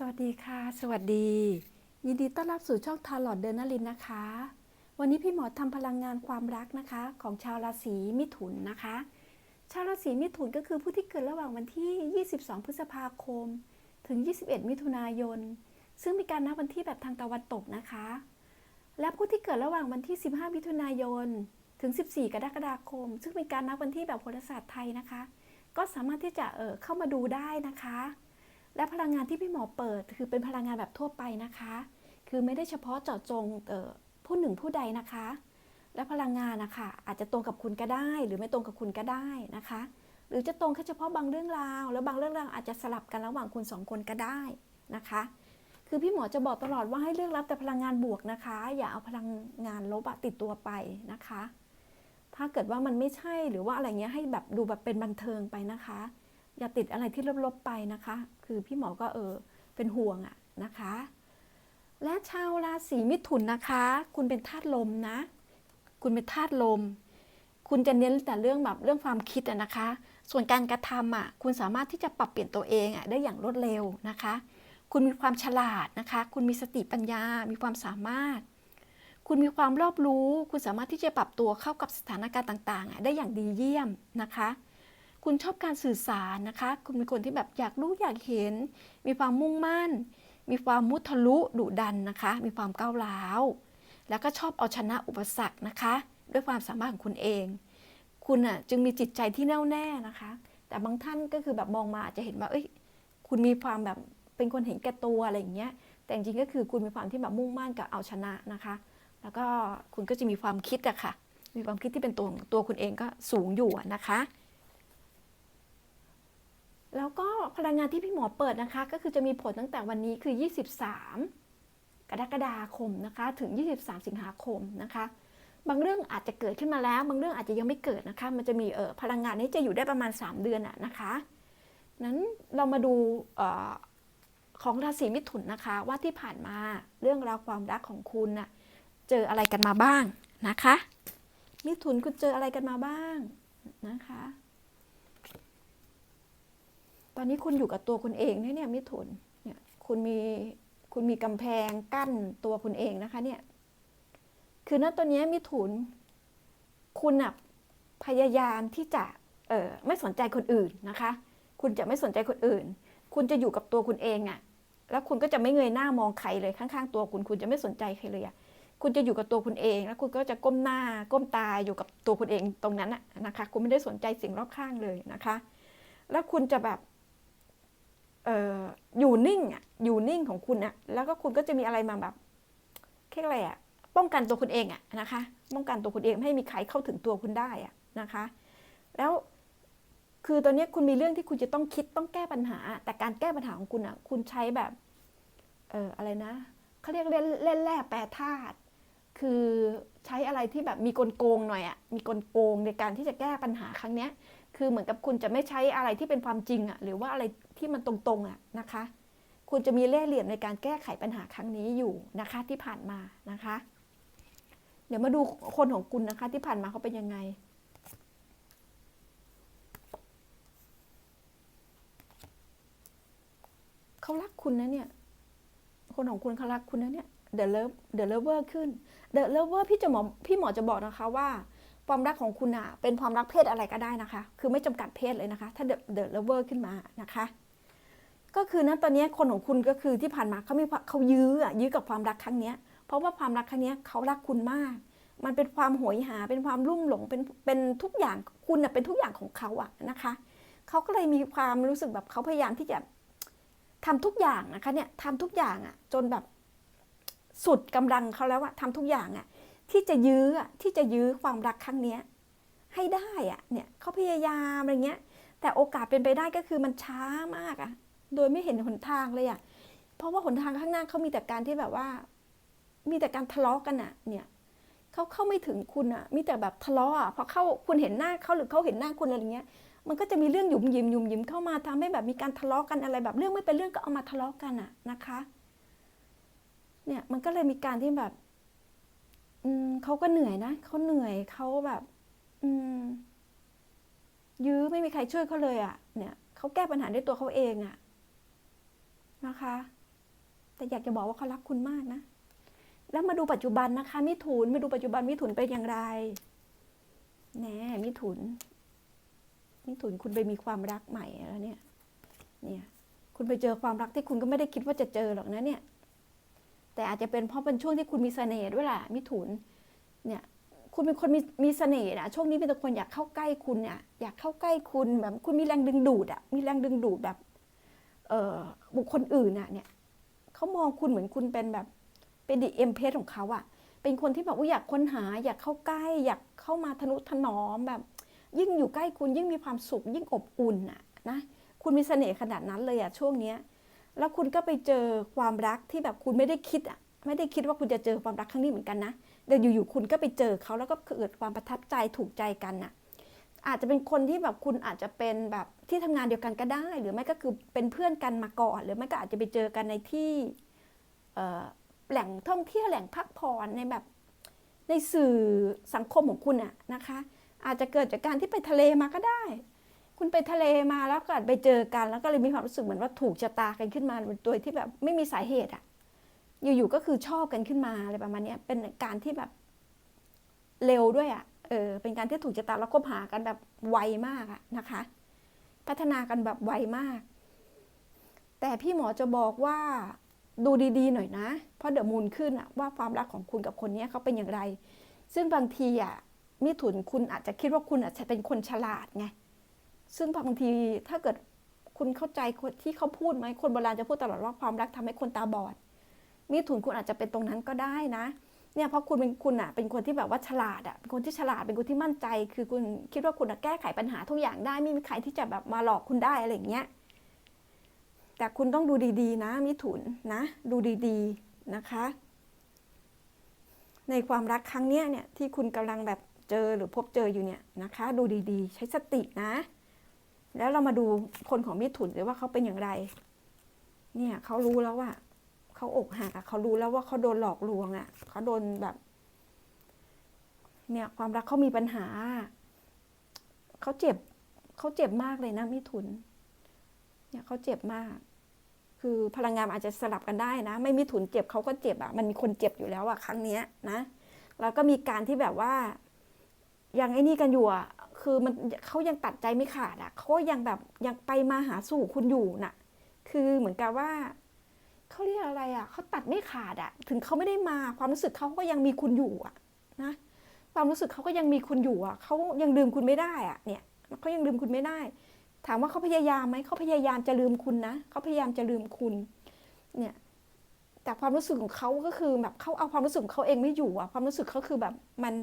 สวัสดีค่ะ สวัสดี ยินดีต้อนรับสู่ช่องทาร์ลอดเดอร์นาลินนะคะ วันนี้พี่หมอทำพลังงานความรักนะคะ ของชาวราศีมิถุนนะคะ ชาวราศีมิถุนก็คือผู้ที่เกิดระหว่างวันที่ 22 พฤษภาคม ถึง 21 มิถุนายน ซึ่งมีการนับวันที่แบบทางตะวันตกนะคะ และผู้ที่เกิดระหว่างวันที่ 15 มิถุนายน ถึง 14 กรกฎาคม ซึ่งเป็นการนับวันที่แบบโหราศาสตร์ไทยนะคะ ก็สามารถที่จะเออเข้ามาดูได้นะคะ และพลังงานที่พี่หมอเปิด คือเป็นพลังงานแบบทั่วไปนะคะ คือไม่ได้เฉพาะเจาะจงผู้หนึ่งผู้ใดนะคะ และพลังงานนะคะอาจจะตรงกับคุณก็ได้ หรือไม่ตรงกับคุณก็ได้นะคะ หรือจะตรงแค่เฉพาะบางเรื่องราว แล้วบางเรื่องราวอาจจะสลับกันระหว่างคุณสองคนก็ได้นะคะ คือพี่หมอจะบอกตลอดว่าให้เลือกรับแต่พลังงานบวกนะคะ อย่าเอาพลังงานลบติดตัวไปนะคะ ถ้าเกิดว่ามันไม่ใช่หรือว่าอะไรเงี้ยให้แบบดูแบบเป็นบันเทิงไปนะคะ อย่าติดอะไรที่ลบๆไปนะคะ คือพี่หมอก็เออเป็นห่วงอะนะคะ และชาวราศีมิถุนนะคะ คุณเป็นธาตุลมนะ คุณเป็นธาตุลม คุณจะเน้นแต่เรื่องแบบเรื่องความคิดอะนะคะ ส่วนการกระทำอะคุณสามารถที่จะปรับเปลี่ยนตัวเองอะได้อย่างรวดเร็วนะคะ คุณมีความฉลาดนะคะ คุณมีสติปัญญา มีความสามารถ คุณมีความรอบรู้ คุณสามารถที่จะปรับตัวเข้ากับสถานการณ์ต่างๆอะได้อย่างดีเยี่ยมนะคะ คุณชอบการสื่อสารนะคะ คุณเป็นคนที่แบบอยากรู้อยากเห็น มีความมุ่งมั่น มีความมุทะลุดุดันนะคะ มีความก้าวร้าว แล้วก็ชอบเอาชนะอุปสรรคนะคะ ด้วยความสามารถของคุณเอง คุณอะจึงมีจิตใจที่แน่วแน่นะคะ แต่บางท่านก็คือแบบมองมาอาจจะเห็นว่าเอ้ย คุณมีความแบบเป็นคนเห็นแก่ตัวอะไรอย่างเงี้ย แต่จริงก็คือคุณมีความที่แบบมุ่งมั่นกับเอาชนะนะคะ แล้วก็คุณก็จะมีความคิดอะค่ะ มีความคิดที่เป็นตัวของตัวคุณเองก็สูงอยู่นะคะ แล้วก็พลังงานที่พี่หมอเปิดนะคะ ก็คือจะมีผลตั้งแต่วันนี้คือ 23 กรกฎาคมนะคะ ถึง 23 สิงหาคมนะคะ บางเรื่องอาจจะเกิดขึ้นมาแล้ว บางเรื่องอาจจะยังไม่เกิดนะคะ มันจะมีเออพลังงานนี้จะอยู่ได้ประมาณ 3 เดือนอะนะคะนั้นเรามาดูออของราศีมิถุนนะคะ ว่าที่ผ่านมาเรื่องราวความรักของคุณน่ะเจออะไรกันมาบ้างนะคะ มิถุนคุณเจออะไรกันมาบ้างนะคะ ตอนนี้คุณอยู่กับตัวคุณเองเนี่ยเนี่ยมิถุนเนี่ยคุณมีคุณมีกำแพงกั้นตัวคุณเองนะคะเนี่ยคือณตอนนี้มิถุน คุณน่ะพยายามที่จะเออไม่สนใจคนอื่นนะคะ คุณจะไม่สนใจคนอื่น คุณจะอยู่กับตัวคุณเองอะ่ะแล้วคุณก็จะไม่เงยหน้ามองใครเลยข้างๆ ตัวคุณ คุณจะไม่สนใจใครเลยอะ่ะคุณจะอยู่กับตัวคุณเอง แล้วคุณก็จะก้มหน้าก้มตาอยู่กับตัวคุณเองตรงนั้นอะนะคะ คุณไม่ได้สนใจสิ่งรอบข้างเลยนะคะ แล้วคุณจะแบบ อยู่นิ่งอะอยู่นิ่งของคุณอะแล้วก็คุณก็จะมีอะไรมาแบบแค่อะไรอะป้องกันตัวคุณเองอะนะคะ ป้องกันตัวคุณเองไม่ให้มีใครเข้าถึงตัวคุณได้อะนะคะ แล้วคือตอนนี้คุณมีเรื่องที่คุณจะต้องคิดต้องแก้ปัญหา แต่การแก้ปัญหาของคุณอะคุณใช้แบบเอออะไรนะเขาเรียกเล่นเล่นแร่แปรธาตุคือใช้อะไรที่แบบมีกลโกงหน่อยอะมีกลโกงในการที่จะแก้ปัญหาครั้งเนี้ย คือเหมือนกับคุณจะไม่ใช้อะไรที่เป็นความจริงอะ่ะหรือว่าอะไรที่มันตรงๆอะ่ะนะคะ คุณจะมีเล่ห์เหลี่ยมในการแก้ไขปัญหาครั้งนี้อยู่นะคะที่ผ่านมานะคะ เดี๋ยวมาดูคนของคุณนะคะ ที่ผ่านมาเขาเป็นยังไงเขารักคุณนะเนี่ย คนของคุณเขารักคุณนะเนี่ยเด e l เลิฟเด e l เลิฟเวอร์ขึ้นเด e l เลิฟเวอร์พี่จะหมอพี่หมอจะบอกนะคะว่า ความรักของคุณอะเป็นความรักเพศอะไรก็ได้นะคะ คือไม่จำกัดเพศเลยนะคะ ถ้าเดอะเดอะเลเวอร์ขึ้นมานะคะ ก็คือนะตอนนี้คนของคุณก็คือที่ผ่านมาเขามีเขายื้ออะยื้อกับความรักครั้งเนี้ย เพราะว่าความรักครั้งเนี้ยเขารักคุณมาก มันเป็นความโหยหา เป็นความรุ่มหลง เป็นเป็นทุกอย่างคุณอะเป็นทุกอย่างของเขาอะนะคะเขาก็เลยมีความรู้สึกแบบเขาพยายามที่จะทำทุกอย่างนะคะเนี่ยทำทุกอย่างอะจนแบบสุดกำลังเขาแล้วอะทำทุกอย่างอะ ที่จะยื้อที่จะยื้อความรักครั้งเนี้ยให้ได้อะเนี่ยเขาพยายามอะไรเงี้ย แต่โอกาสเป็นไปได้ก็คือมันช้ามากอะโดยไม่เห็นหนทางเลยอะเพราะว่าหนทางข้างหน้าเขามีแต่การที่แบบว่า มีแต่การทะเลาะกันอะเนี่ยเขาเข้าไม่ถึงคุณอะมีแต่แบบทะเลาะอะพอเข้าคุณเห็นหน้าเขาหรือเขาเห็นหน้าคุณอะไรเงี้ย มันก็จะมีเรื่องหยุมยิมหยุมยิมเข้ามาทำให้แบบมีการทะเลาะกันอะไรแบบเรื่องไม่เป็นเรื่องก็เอามาทะเลาะกันอะนะคะ เนี่ยมันก็เลยมีการที่แบบ อืมเขาก็เหนื่อยนะเขาเหนื่อยเขาแบบ อืม ยื้อไม่มีใครช่วยเขาเลยอะ่ะ เนี่ยเขาแก้ปัญหาด้วยตัวเขาเองอะ่ะ นะคะ แต่อยากจะบอกว่าเขารักคุณมากนะแล้วมาดูปัจจุบันนะคะ มิถุนมาดูปัจจุบันมิถุนเป็นอย่างไรแหน่มิถุน มิถุนคุณไปมีความรักใหม่แล้วเนี่ย เนี่ย คุณไปเจอความรักที่คุณก็ไม่ได้คิดว่าจะเจอหรอกนะเนี่ย แต่อาจจะเป็นเพราะเป็นช่วงที่คุณมีเสน่ห์ด้วยแหละมิถุนเนี่ยคุณเป็นคนมีมีเสน่ห์นะช่วงนี้มีแต่คนอยากเข้าใกล้คุณเนี่ยอยากเข้าใกล้คุณแบบคุณมีแรงดึงดูดอะมีแรงดึงดูดแบบเอ่อบุคคลอื่นน่ะเนี่ยเขามองคุณเหมือนคุณเป็นแบบเป็นดิเอ็มเพสของเขาอะเป็นคนที่แบบว่าอยากค้นหา อยากเข้าใกล้ อยากเข้ามาทนุถนอมแบบ ยิ่งอยู่ใกล้คุณยิ่งมีความสุขยิ่งอบอุ่นอะนะคุณมีเสน่ห์ขนาดนั้นเลยอะช่วงเนี้ย แล้วคุณก็ไปเจอความรักที่แบบคุณไม่ได้คิดอะไม่ได้คิดว่าคุณจะเจอความรักครั้งนี้เหมือนกันนะแต่อยู่ๆคุณก็ไปเจอเขาแล้วก็เกิดความประทับใจถูกใจกันน่ะ อาจจะเป็นคนที่แบบคุณอาจจะเป็นแบบที่ทำงานเดียวกันก็ได้ หรือไม่ก็คือเป็นเพื่อนกันมาก่อน หรือไม่ก็อาจจะไปเจอกันในที่แหล่งท่องเที่ยวแหล่งพักผ่อนในแบบในสื่อสังคมของคุณอะนะคะ อาจจะเกิดจากการที่ไปทะเลมาก็ได้ คุณไปทะเลมาแล้วก็ไปเจอกัน แล้วก็เลยมีความรู้สึกเหมือนว่าถูกชะตากันขึ้นมาโดยที่แบบไม่มีสาเหตุอะอยู่ๆก็คือชอบกันขึ้นมาอะไรประมาณนี้เป็นการที่แบบเร็วด้วยอะเออเป็นการที่ถูกชะตาแล้วคบหากันแบบไวมากอะนะคะ พัฒนากันแบบไวมาก แต่พี่หมอจะบอกว่าดูดีๆหน่อยนะ เพราะเดี๋ยวมูลขึ้นอะว่าความรักของคุณกับคนนี้เขาเป็นอย่างไร ซึ่งบางทีอะมิถุนคุณอาจจะคิดว่าคุณอาจจะเป็นคนฉลาดไง ซึ่งบางทีถ้าเกิดคุณเข้าใจที่เขาพูดไหมคนโบราณจะพูดตลอดว่าความรักทำให้คนตาบอดมิถุนคุณอาจจะเป็นตรงนั้นก็ได้นะ เนี่ยเพราะคุณเป็นคุณอะเป็นคนที่แบบว่าฉลาดอะเป็นคนที่ฉลาดเป็นคนที่มั่นใจ คือคุณคิดว่าคุณแก้ไขปัญหาทุกอย่างได้ไม่มีใครที่จะแบบมาหลอกคุณได้อะไรอย่างเงี้ยแต่คุณต้องดูดีๆ นะ มิถุนนะ ดูดีๆนะคะ ในความรักครั้งเนี้ยเนี่ยที่คุณกำลังแบบเจอหรือพบเจออยู่เนี่ยนะคะ ดูดีๆ ใช้สตินะ แล้วเรามาดูคนของมิถุนเลยว่าเขาเป็นอย่างไร เนี่ยเขารู้แล้วว่าเขาอกหักอะเขารู้แล้วว่าเขาโดนหลอกลวงอะเขาโดนแบบ เนี่ยความรักเขามีปัญหาเขาเจ็บเขาเจ็บมากเลยนะมิถุน เนี่ยเขาเจ็บมาก คือพลังงานอาจจะสลับกันได้นะ ไม่มิถุนเจ็บเขาก็เจ็บอะมันมีคนเจ็บอยู่แล้วอะครั้งเนี้ยนะแล้วก็มีการที่แบบว่ายังไอ้นี่กันอยู่อะ คือมันเขายังตัดใจไม่ขาดอะเขายังแบบยังไปมาหาสู่คุณอยู่น่ะ คือเหมือนกับว่าเขาเรียกอะไรอะเขาตัดไม่ขาดอะ ถึงเขาไม่ได้มาความรู้สึกเขาก็ยังมีคุณอยู่อะนะความรู้สึกเขาก็ยังมีคุณอยู่อะเขายังลืมคุณไม่ได้อะเนี่ยเขายังลืมคุณไม่ได้ ถามว่าเขาพยายามไหมเขาพยายามจะลืมคุณนะเขาพยายามจะลืมคุณ เนี่ยแต่ความรู้สึกของเขาก็คือแบบเขาเอาความรู้สึกของเขาเองไม่อยู่อะความรู้สึกเขาคือแบบมัน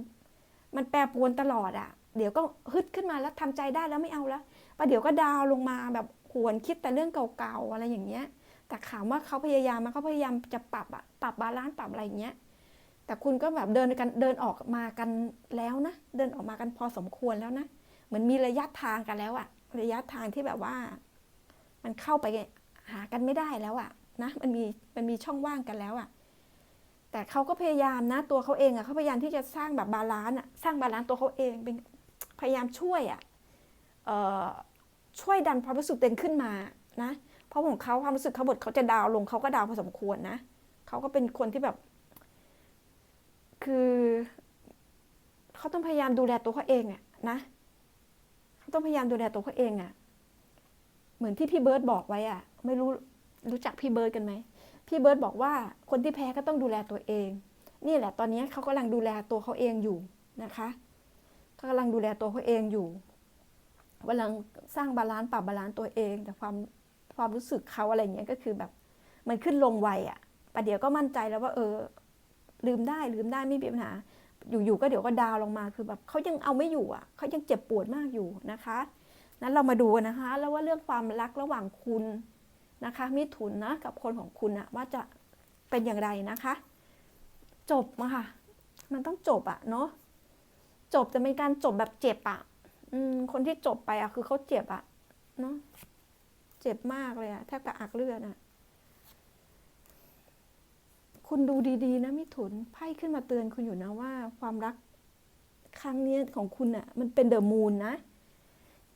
มันแปรปรวนตลอดอะ เดี๋ยวก็ฮึดขึ้นมาแล้วทำใจได้แล้วไม่เอาแล้วประเดี๋ยวก็ดาวลงมาแบบหวนคิดแต่เรื่องเก่าๆอะไรอย่างเงี้ย แต่ถามว่าเขาพยายามมาเขาพยายามจะปรับอะปรับบาลานซ์ปรับอะไรอย่างเงี้ย แต่คุณก็แบบเดินกันเดินออกมากันแล้วนะ เดินออกมากันพอสมควรแล้วนะ เหมือนมีระยะทางกันแล้วอะระยะทางที่แบบว่า มันเข้าไปหากันไม่ได้แล้วอะนะ มันมีมันมีช่องว่างกันแล้วอะแต่เขาก็พยายามนะ ตัวเขาเองอะเขาพยายามที่จะสร้างแบบบาลานซ์อะสร้างบาลานซ์ตัวเขาเองเป็น พยายามช่วยอะเอ่อช่วยดันความรู้สึกเต็นขึ้นมานะ เพราะของเขาความรู้สึกเขาบทเขาจะดาวลงเขาก็ดาวพอสมควรนะเขาก็เป็นคนที่แบบ คือเขาต้องพยายามดูแลตัวเขาเองอะนะเขาต้องพยายามดูแลตัวเขาเองอะเหมือนที่พี่เบิร์ดบอกไว้อะไม่รู้รู้จักพี่เบิร์ดกันไหมพี่เบิร์ดบอกว่าคนที่แพ้ก็ต้องดูแลตัวเอง นี่แหละตอนนี้เขากำลังดูแลตัวเขาเองอยู่นะคะ กำลังดูแลตัวเขาเองอยู่กำลังสร้างบาลานซ์ปรับบาลานซ์ตัวเอง แต่ความความรู้สึกเขาอะไรเงี้ยก็คือแบบมันขึ้นลงไวอะ่ะประเดี๋ยวก็มั่นใจแล้วว่า เออ ลืมได้ลืมได้ไม่มีปัญหา อยู่ๆก็เดี๋ยวก็ดาวลงมาคือแบบเขายังเอาไม่อยู่อะเขายังเจ็บปวดมากอยู่นะคะนั้นเรามาดูนะคะ แล้วว่าเรื่องความรักระหว่างคุณนะคะมิถุนนะกับคนของคุณอะว่าจะเป็นอย่างไรนะคะ จบมาค่ะ มันต้องจบอะเนาะ จบจะเป็นการจบแบบเจ็บอะอืมคนที่จบไปอะคือเขาเจ็บอะเนาะเจ็บมากเลยอะแทบกระอักเลือดอะคุณดูดีๆ นะมิถุนไพ่ขึ้นมาเตือนคุณอยู่นะว่า ความรักครั้งนี้ของคุณอะมันเป็นเดอะมูนนะ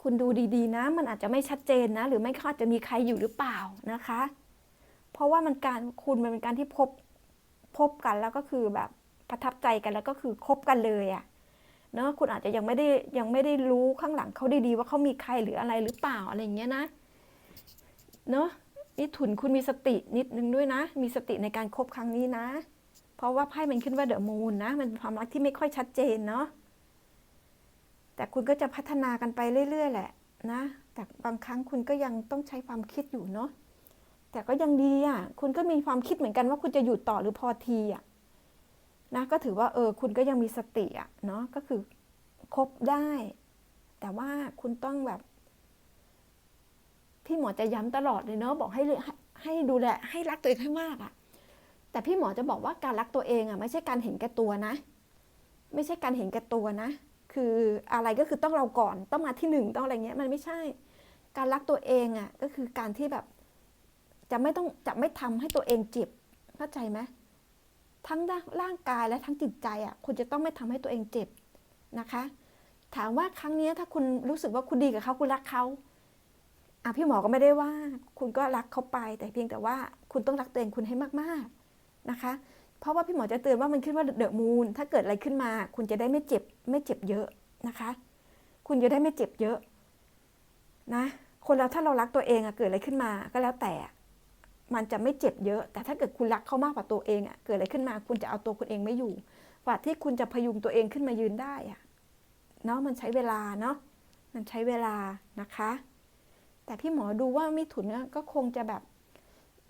คุณดูดีๆ นะ มันอาจจะไม่ชัดเจนนะ หรือไม่ก็อาจจะมีใครอยู่หรือเปล่านะคะ เพราะว่ามันการคุณมันเป็นการที่พบพบกันแล้วก็คือแบบประทับใจกันแล้วก็คือคบกันเลยอะ เนาะคุณอาจจะยังไม่ได้ยังไม่ได้รู้ข้างหลังเขาดีๆว่าเขามีใครหรืออะไรหรือเปล่าอะไรอย่างเงี้ยนะเนาะมิถุนคุณมีสตินิดนึงด้วยนะ มีสติในการคบครั้งนี้นะ เพราะว่าไพ่มันขึ้นว่าเดอะมูนนะ มันเป็นความรักที่ไม่ค่อยชัดเจนเนาะแต่คุณก็จะพัฒนากันไปเรื่อย ๆ แหละนะ แต่บางครั้งคุณก็ยังต้องใช้ความคิดอยู่เนาะแต่ก็ยังดีอะ คุณก็มีความคิดเหมือนกันว่าคุณจะอยู่ต่อหรือพอทีอะ นะก็ถือว่าเออคุณก็ยังมีสติอะเนาะก็คือคบได้ แต่ว่าคุณต้องแบบพี่หมอจะย้ำตลอดเลยเนาะบอกให้ให้ให้ดูแลให้รักตัวเองให้มากอะแต่พี่หมอจะบอกว่าการรักตัวเองอะไม่ใช่การเห็นแก่ตัวนะ ไม่ใช่การเห็นแก่ตัวนะ คืออะไรก็คือต้องเราก่อนต้องมาที่หนึ่งต้องอะไรเงี้ยมันไม่ใช่ การรักตัวเองอะก็คือการที่แบบ จะไม่ต้องจะไม่ทำให้ตัวเองเจ็บเข้าใจไหม ทั้งร่างกายและทั้งจิตใจอะคุณจะต้องไม่ทำให้ตัวเองเจ็บนะคะ ถามว่าครั้งนี้ถ้าคุณรู้สึกว่าคุณดีกับเขาคุณรักเขาอะพี่หมอก็ไม่ได้ว่า คุณก็รักเขาไป แต่เพียงแต่ว่าคุณต้องรักตัวเองคุณให้มากๆนะคะ เพราะว่าพี่หมอจะเตือนว่ามันขึ้นว่าเดอะมูนถ้าเกิดอะไรขึ้นมา คุณจะได้ไม่เจ็บไม่เจ็บเยอะนะคะ คุณจะได้ไม่เจ็บเยอะนะคนเราถ้าเรารักตัวเองอะเกิดอะไรขึ้นมาก็แล้วแต่ มันจะไม่เจ็บเยอะ แต่ถ้าเกิดคุณรักเขามากกว่าตัวเองอะเกิดอะไรขึ้นมาคุณจะเอาตัวคุณเองไม่อยู่กว่าที่คุณจะพยุงตัวเองขึ้นมายืนได้อะเนาะมันใช้เวลาเนาะมันใช้เวลานะคะ แต่พี่หมอดูว่ามิถุนเนี่ยก็คงจะแบบ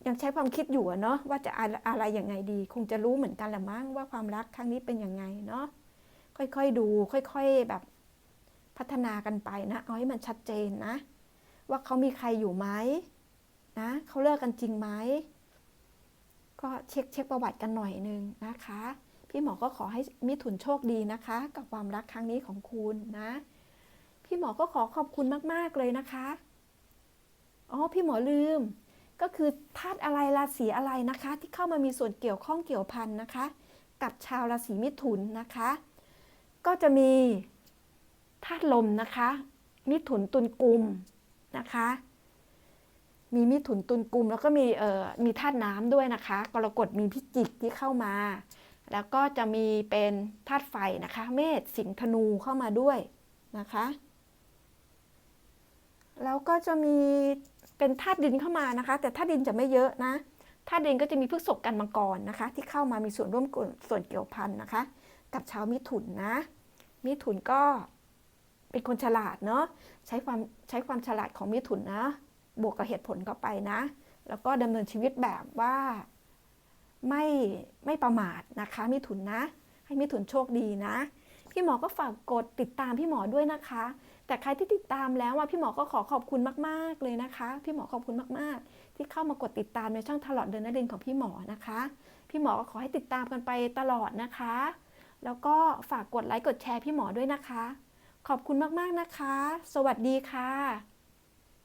ยังใช้ความคิดอยู่เนาะว่าจะอะไรอะไรยังไงดี คงจะรู้เหมือนกันแหละมั้งว่าความรักครั้งนี้เป็นยังไงเนาะค่อยๆดู ค่อย ๆแบบพัฒนากันไปนะ เอาให้มันชัดเจนนะ ว่าเขามีใครอยู่ไหม นะเขาเลิกกันจริงไหมก็เช็คเช็คประวัติกันหน่อยนึงนะคะ พี่หมอก็ขอให้มิถุนโชคดีนะคะ กับความรักครั้งนี้ของคุณนะ พี่หมอก็ขอขอบคุณมาก ๆ เลยนะคะอ๋อพี่หมอลืม ก็คือธาตุอะไรราศีอะไรนะคะ ที่เข้ามามีส่วนเกี่ยวข้องเกี่ยวพันนะคะ กับชาวราศีมิถุนนะคะ ก็จะมีธาตุลมนะคะ มิถุนตุลกุมนะคะ มีมิถุนตุลกุม แล้วก็มีเอ่อมีธาตุน้ำด้วยนะคะ กรกฎมีพิจิกที่เข้ามา แล้วก็จะมีเป็นธาตุไฟนะคะ เมษสิงห์ธนูเข้ามาด้วยนะคะ แล้วก็จะมีเป็นธาตุดินเข้ามานะคะ แต่ธาตุดินจะไม่เยอะนะธาตุดินก็จะมีพฤษภกันมังกรนะคะ ที่เข้ามามีส่วนร่วมส่วนเกี่ยวพันนะคะ กับชาวมิถุนนะ มิถุนก็เป็นคนฉลาดเนาะใช้ความใช้ความฉลาดของมิถุนนะ บวกกับเหตุผลเข้าไปนะ แล้วก็ดำเนินชีวิตแบบว่าไม่ไม่ประมาทนะคะมิถุนนะ ให้มิถุนโชคดีนะ พี่หมอก็ฝากกดติดตามพี่หมอด้วยนะคะ แต่ใครที่ติดตามแล้วว่าพี่หมอก็ขอขอบคุณมาก ๆเลยนะคะ พี่หมอขอบคุณมากๆ ที่เข้ามากดติดตามในช่องตลอดเดินนดินของพี่หมอนะคะ พี่หมอก็ขอให้ติดตามกันไปตลอดนะคะ แล้วก็ฝากกดไลค์กดแชร์พี่หมอด้วยนะคะ ขอบคุณมากๆนะคะ สวัสดีค่ะ